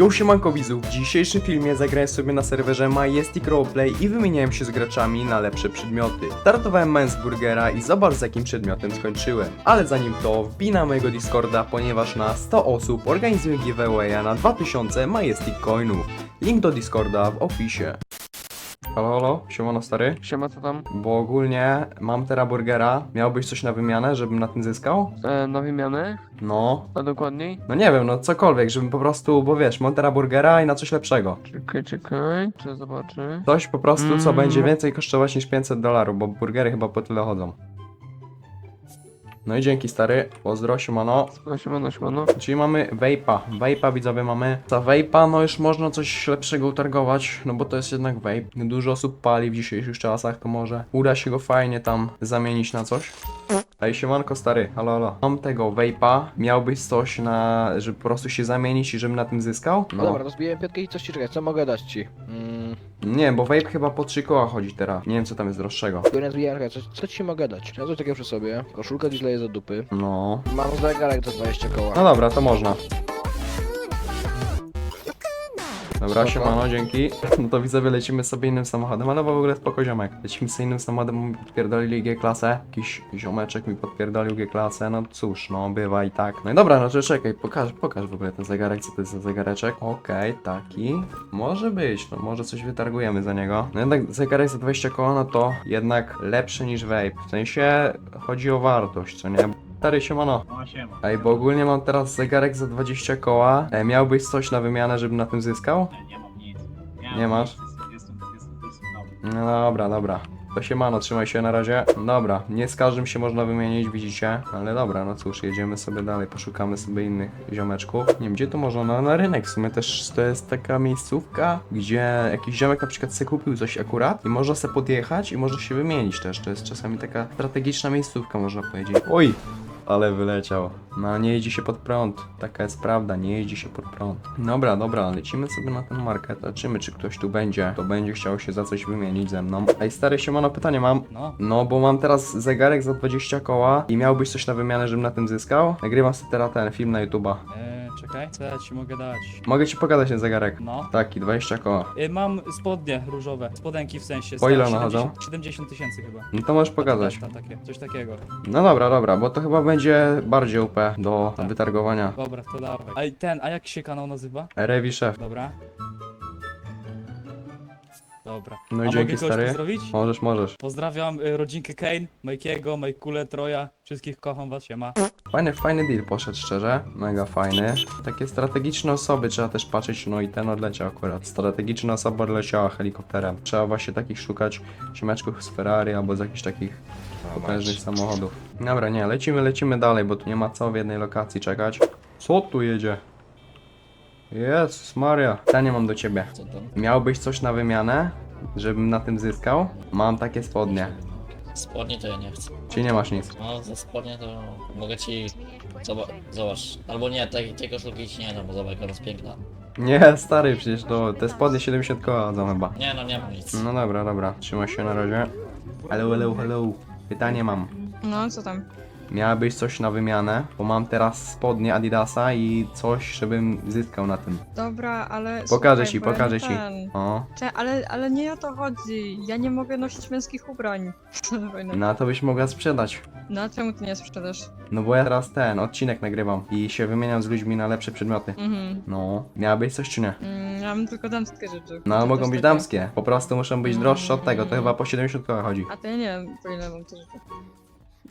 Yo siemanko widzów, w dzisiejszym filmie zagrałem sobie na serwerze Majestic Roleplay i wymieniałem się z graczami na lepsze przedmioty. Startowałem mając burgera i zobacz z jakim przedmiotem skończyłem. Ale zanim to, wbij na mojego Discorda, ponieważ na 100 osób organizuję giveawaya na 2000 Majestic Coinów. Link do Discorda w opisie. Halo, halo, siemano stary. Siema, co tam? Bo ogólnie mam teraz burgera, miałbyś coś na wymianę, żebym na tym zyskał? E, na wymianę? No, A dokładniej? no nie wiem, no cokolwiek, żebym po prostu, bo wiesz, mam teraz burgera i na coś lepszego. Czekaj, czekaj, czy zobaczę? Coś po prostu, co Mm. będzie więcej kosztować niż 500 dolarów, bo burgery chyba po tyle chodzą. No i dzięki stary, pozdro, siemano. No, siemano, siemano. Czyli mamy vape'a, vape'a widzowie mamy. Za vape'a no już można coś lepszego utargować, no bo to jest jednak vape. Dużo osób pali w dzisiejszych czasach, to może uda się go fajnie tam zamienić na coś. Ej, siemanko stary, halo, halo. Mam tego vape'a, miałbyś coś na, żeby po prostu się zamienić i żebym na tym zyskał? No dobra, rozbiłem piątkę i coś ci czekaj, co mogę dać ci? Mm, Nie, bo vape chyba po 3 koła chodzi teraz. Nie wiem co tam jest droższego. zbijałem, czekaj, co, co ci mogę dać? Coś takiego przy sobie, koszulka dziś leje za dupy. No. Mam zegarek za 20 koła. No dobra, to można. Dobra, Spoko. siemano, dzięki. No to widzowie, lecimy sobie innym samochodem, ale w ogóle spoko ziomek. Lecimy sobie innym samochodem, bo mi podpierdolili G-klasę. Jakiś ziomeczek mi podpierdolił G-klasę, no cóż, no bywa i tak. No i dobra, no to czekaj, pokaż, pokaż w ogóle ten zegarek, co to jest za zegareczek. Okej, taki. Może być, no może coś wytargujemy za niego. No jednak zegarek za 20 koła, no to jednak lepszy niż vape. W sensie chodzi o wartość, co nie? Stary, siemano. No siema. Ej, bo ogólnie mam teraz zegarek za 20 koła. E, miałbyś coś na wymianę, żebym na tym zyskał? Nie, nie mam nic. Nie masz? Jestem, jestem, jestem. No dobra, dobra. To się mano, trzymaj się na razie. Dobra, nie z każdym się można wymienić, widzicie? Ale dobra, no cóż, jedziemy sobie dalej, poszukamy sobie innych ziomeczków. Nie wiem, gdzie to można? No na rynek w sumie też to jest taka miejscówka, gdzie jakiś ziomek na przykład sobie kupił coś akurat i można sobie podjechać i można się wymienić też. To jest czasami taka strategiczna miejscówka, można powiedzieć. Oj! Ale wyleciał. No nie jeździ się pod prąd. Taka jest prawda, nie jeździ się pod prąd. Dobra, dobra, lecimy sobie na ten market. Zobaczymy, czy ktoś tu będzie. To będzie chciał się za coś wymienić ze mną. Ej, stary, siemano, pytanie mam. No. No, bo mam teraz zegarek za 20 koła i miałbyś coś na wymianę, żebym na tym zyskał? Nagrywam sobie teraz ten film na YouTube'a. E, czekaj, co ja ci mogę dać? Mogę ci pokazać ten zegarek. No. Taki, 20 koła. E, mam spodnie różowe, spodenki w sensie. Po ile one chodzą? 70 70 tysięcy chyba. No to możesz pokazać. Ta, takie, coś takiego. No dobra, dobra, bo to chyba będzie bardziej UP do Tak. wytargowania. Dobra, to dawaj. A ten, a jak się kanał nazywa? Revi Chef. Dobra. Dobra. No i a dzięki, mogę kogoś stary. pozdrowić? Możesz, możesz. Pozdrawiam y, rodzinkę Kane, Majkiego, Majkule, Troja. Wszystkich kocham was, siema. Fajny, fajny deal poszedł szczerze, mega fajny. Takie strategiczne osoby trzeba też patrzeć, no i ten odleciał akurat. Strategiczna osoba odleciała helikopterem. Trzeba właśnie takich szukać ziomeczków z Ferrari albo z jakichś takich potężnych samochodów. Dobra, nie, lecimy, lecimy dalej, bo tu nie ma co w jednej lokacji czekać. Co tu jedzie? Jezus Maria. Pytanie mam do ciebie. Co tam? Miałbyś coś na wymianę, żebym na tym zyskał? Mam takie spodnie. Spodnie to ja nie chcę. Czy nie masz nic? No za spodnie to mogę ci... Zoba- Zobacz. Albo nie, tej, tej koszulki ci nie dam, bo zobacz, jaka jest piękna. Nie, stary, przecież to te spodnie 70 koła chodzą chyba. Nie no, nie mam nic. No dobra, dobra, trzymaj się na razie. Hello, hello, hello. Pytanie mam. No, co tam? Miałabyś coś na wymianę? Bo mam teraz spodnie Adidasa i coś, żebym zyskał na tym. Dobra, ale. Pokażę słuchaj, ci, bo ja pokażę ci. ten- O, Cze- ale, ale nie o to chodzi. Ja nie mogę nosić męskich ubrań. Fajne. no to byś mogła sprzedać. No, a czemu ty nie sprzedasz? No bo ja teraz ten odcinek nagrywam i się wymieniam z ludźmi na lepsze przedmioty. Mhm. No, miałabyś coś czy nie? Mm, ja mam tylko damskie rzeczy. No, To mogą też być takie- damskie. Po prostu muszą być droższe od tego, to chyba po 70 koła chodzi. A to ja nie wiem, po ile mam te rzeczy.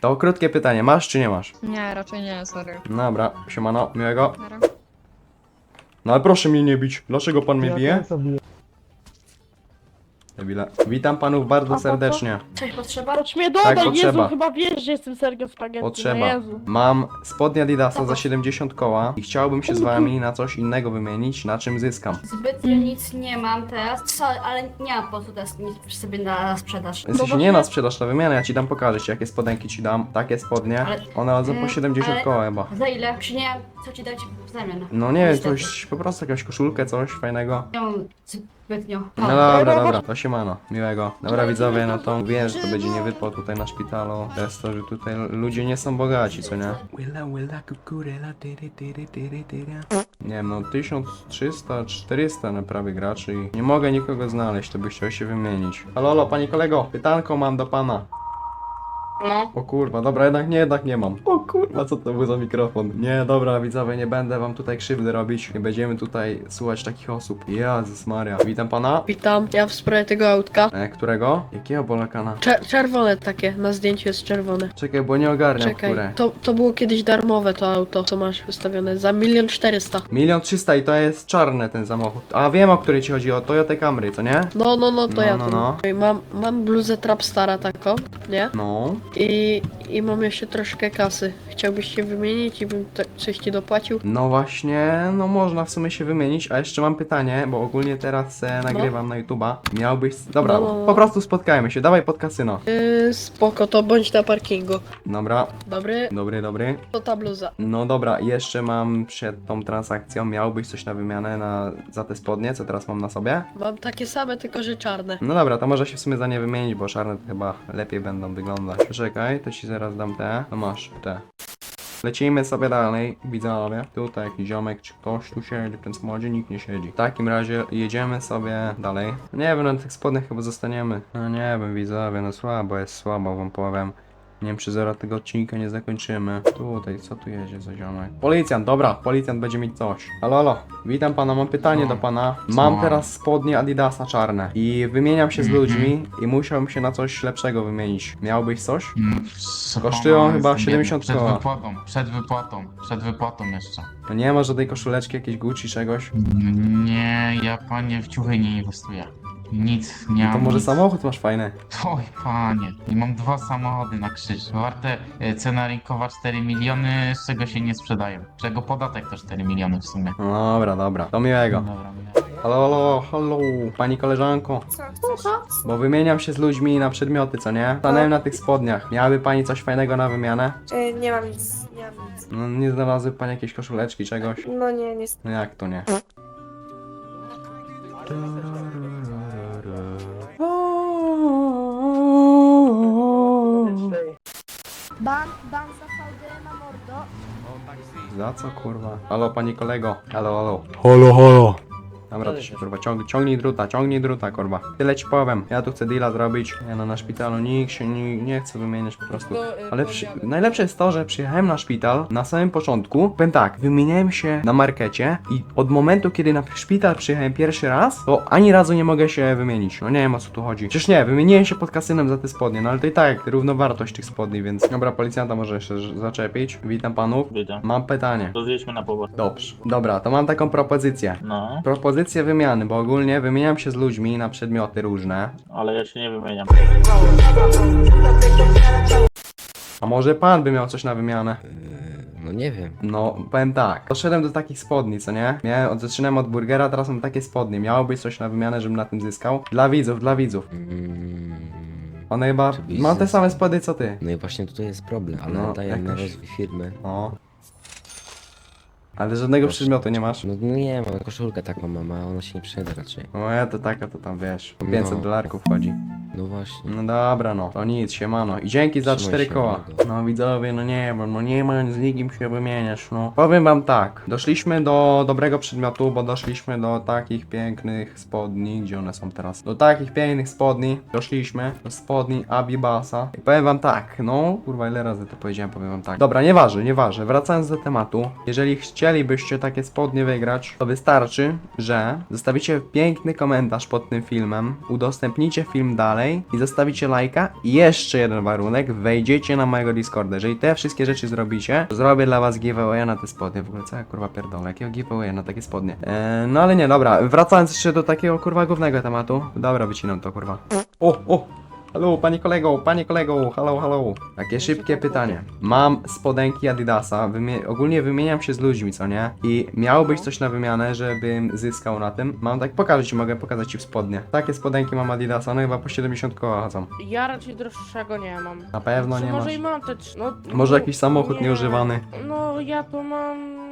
To krótkie pytanie, masz czy nie masz? Nie, raczej nie, sorry. Dobra, siemano, miłego. Nara. No ale proszę mnie nie bić. Dlaczego pan mnie bije? Witam panów bardzo serdecznie. Coś potrzeba? Patrz mnie Tak, dodaj, potrzeba. Jezu, chyba wiesz, że jestem Sergio Spaghetti, Potrzeba. no Jezu. Mam spodnie Adidasa za 70 koła i chciałbym się z wami na coś innego wymienić, na czym zyskam. Zbytnio nic nie mam teraz, co, ale nie mam po prostu teraz nic sobie na sprzedaż. W sensie właśnie- nie na sprzedaż, na wymianę, ja ci dam pokażę ci jakie spodenki ci dam, takie spodnie. Ale- One chodzą po Mm, 70 ale- koła chyba. Za ile? Czy nie co ci dać w zamian? No nie wiem, Niestety. coś, po prostu jakąś koszulkę, coś fajnego. Nie mam zbytnio. No dobra, dobra, to siemano, miłego. Dobra widzowie, no to wiem, że to będzie nie wypał tutaj na szpitalu. Przez to, że tutaj ludzie nie są bogaci, co nie? Nie wiem, no 1300, 400 na prawie graczy i nie mogę nikogo znaleźć, to by chciał się wymienić. Halo, halo, panie kolego, pytanko mam do pana. No. O kurwa, dobra, jednak nie, jednak nie mam. O kurwa, co to był za mikrofon? Nie, dobra, widzowie, nie będę wam tutaj krzywdy robić. Nie będziemy tutaj słuchać takich osób. Jezus Maria. Witam pana. Witam, ja w sprawie tego autka. E, którego? Jakiego Bolakana? Czer czerwone takie, na zdjęciu jest czerwone. Czekaj, bo nie ogarniam, Czekaj, które. to, to było kiedyś darmowe to auto, co masz wystawione, za milion czterysta. Milion trzysta i to jest czarny ten samochód. A wiem, o który ci chodzi, o Toyota Camry, co nie? No, no, no, to No, ja no, to. no. Mam, mam bluzę Trapstara taką, nie? No. I, I mam jeszcze troszkę kasy. Chciałbyś się wymienić i bym coś ci dopłacił? No właśnie, no można w sumie się wymienić, a jeszcze mam pytanie, bo ogólnie teraz e, nagrywam na YouTube'a. Miałbyś... Dobra, No, no, no. po prostu spotkajmy się, dawaj pod kasyno. Yy, spoko, to bądź na parkingu. Dobra, Dobry, dobry, dobry. to ta bluza. No dobra, jeszcze mam przed tą transakcją, miałbyś coś na wymianę na, za te spodnie, co teraz mam na sobie? Mam takie same, tylko że czarne. No dobra, to może się w sumie za nie wymienić, bo czarne to chyba lepiej będą wyglądać. Czekaj, to ci zaraz dam te. No masz, te. Lecimy sobie dalej, widzowie. Tutaj jakiś ziomek, czy ktoś tu siedzi, w tym nikt nie siedzi. W takim razie jedziemy sobie dalej. Nie wiem, na tych spodniach chyba zostaniemy. No nie wiem, widzowie, no słabo jest, słabo wam powiem. Nie wiem, czy zaraz tego odcinka nie zakończymy. Tutaj, co tu jedzie za ziomek? Policjant, dobra, policjant będzie mieć coś. Halo, halo, witam pana, mam pytanie Co? do pana. Mam teraz spodnie Adidasa czarne i wymieniam się z Mhm. ludźmi i musiałbym się na coś lepszego wymienić. Miałbyś coś? Mm, co Kosztują chyba jest 70 Przed koła. wypłatą, przed wypłatą, przed wypłatą jeszcze. No nie ma żadnej koszuleczki, jakiejś Gucci, czegoś? Nie, ja panie w ciuchy nie inwestuję. Nic, nie No to mam może nic. samochód masz fajny. Oj panie, i mam dwa samochody na krzyż. Warte e, cena rynkowa 4 miliony, z czego się nie sprzedają. Czego podatek to 4 miliony w sumie. No dobra, dobra, to miłego. Dobra, miło. Halo, halo, halo, pani koleżanko. Bo wymieniam się z ludźmi na przedmioty, co nie? Stanąłem na tych spodniach. Miałaby pani coś fajnego na wymianę? E, nie mam nic, nie mam nic. No nie znalazły pani jakiejś koszuleczki, czegoś? No nie, nie. No jak to nie? Ban, ban za VD na mordo. Za co kurwa? Halo pani kolego. Halo, halo. Halo, halo. Dobra, to się kurwa ciąg, ciągnij druta, ciągnij druta kurwa. Tyle ci powiem. Ja tu chcę deala zrobić. Nie no, na szpitalu nikt się nie, nie chce wymieniać po prostu. Ale przy, najlepsze jest to, że przyjechałem na szpital na samym początku. Powiem tak, wymieniałem się na markecie i od momentu, kiedy na szpital przyjechałem pierwszy raz, to ani razu nie mogę się wymienić. No nie wiem o co tu chodzi. Przecież nie, wymieniłem się pod kasynem za te spodnie, no ale to i tak równowartość tych spodni, więc. Dobra, policjanta może jeszcze zaczepić. Witam panów. Witam. Mam pytanie. To zjedźmy na powrót. Dobrze. Dobra, to mam taką propozycję. No, Wymiany, bo ogólnie wymieniam się z ludźmi na przedmioty różne. ale ja się nie wymieniam. A może pan by miał coś na wymianę? No nie wiem. No, powiem tak. Doszedłem do takich spodni, co nie? Miałem, od, zaczynałem od burgera, teraz mam takie spodnie. Miało być coś na wymianę, żebym na tym zyskał. Dla widzów, dla widzów. One chyba mam te same spodnie co ty. No i właśnie tutaj jest problem, ale No, daję na jakoś- rozwój firmy. O. Ale żadnego przedmiotu nie masz? No, no nie mam, koszulkę taką mam, a ona się nie przyda raczej. O, ja to taka, to tam wiesz. Po 500 No. dolarków chodzi. No właśnie. No dobra, no. To nic, siemano. I dzięki za Trzymaj cztery się, koła. mordo. No widzowie, no nie wiem, no nie ma z nikim się wymieniać, no. Powiem wam tak, doszliśmy do dobrego przedmiotu, bo doszliśmy do takich pięknych spodni, gdzie one są teraz? Do takich pięknych spodni, doszliśmy do spodni Abibasa. I powiem wam tak, no, kurwa ile razy to powiedziałem, powiem wam tak. Dobra, nieważne, nieważne, wracając do tematu, jeżeli chcielibyście takie spodnie wygrać, to wystarczy, że zostawicie piękny komentarz pod tym filmem, udostępnicie film dalej i zostawicie lajka i jeszcze jeden warunek, wejdziecie na mojego Discorda. Jeżeli te wszystkie rzeczy zrobicie, zrobię dla was giveawaya na te spodnie. W ogóle co ja kurwa pierdolę, jakiego giveawaya na takie spodnie? Eee, no ale nie, dobra, wracając jeszcze do takiego kurwa głównego tematu. Dobra, wycinam to kurwa. O, o! Halo, panie kolego, panie kolego, halo, halo. Takie szybkie pytanie. Mam spodenki Adidasa, wymie ogólnie wymieniam się z ludźmi, co nie? I miałobyś coś na wymianę, żebym zyskał na tym. Mam tak, pokażę ci, mogę pokazać ci w spodnie. Takie spodenki mam Adidasa, no chyba po 70 koła chodzą. Ja raczej droższego nie mam. Na pewno nie może masz. i mam te trz- no, Może no, jakiś samochód nie. nieużywany. No ja to mam...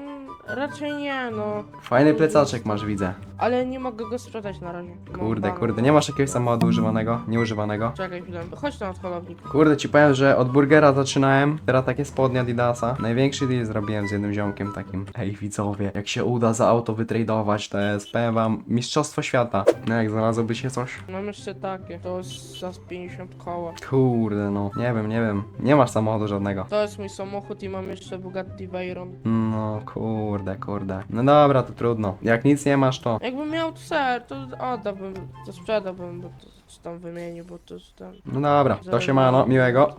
Raczej nie, no. Fajny plecaczek masz, widzę. Ale nie mogę go sprzedać na razie. Mam Kurde, kurde, nie masz jakiegoś samochodu używanego? Nieużywanego? Czekaj chwilę. Chodź na odholownik. Kurde, ci powiem, że od burgera zaczynałem, teraz takie spodnie Adidasa. Największy deal zrobiłem z jednym ziomkiem takim. Ej, widzowie, jak się uda za auto wytradować, to jest, powiem wam, mistrzostwo świata. No jak znalazłoby się coś? Mam jeszcze takie. To jest za z 50 koła. Kurde, no, nie wiem, nie wiem. Nie masz samochodu żadnego. To jest mój samochód i mam jeszcze Bugatti Veyron. No, kurde, kurde. No dobra, to trudno. Jak nic nie masz, to... Jakbym miał ser, to oddałbym, to sprzedałbym, bo to czy tam wymienił, bo to jest ten. No dobra, to się mano, miłego.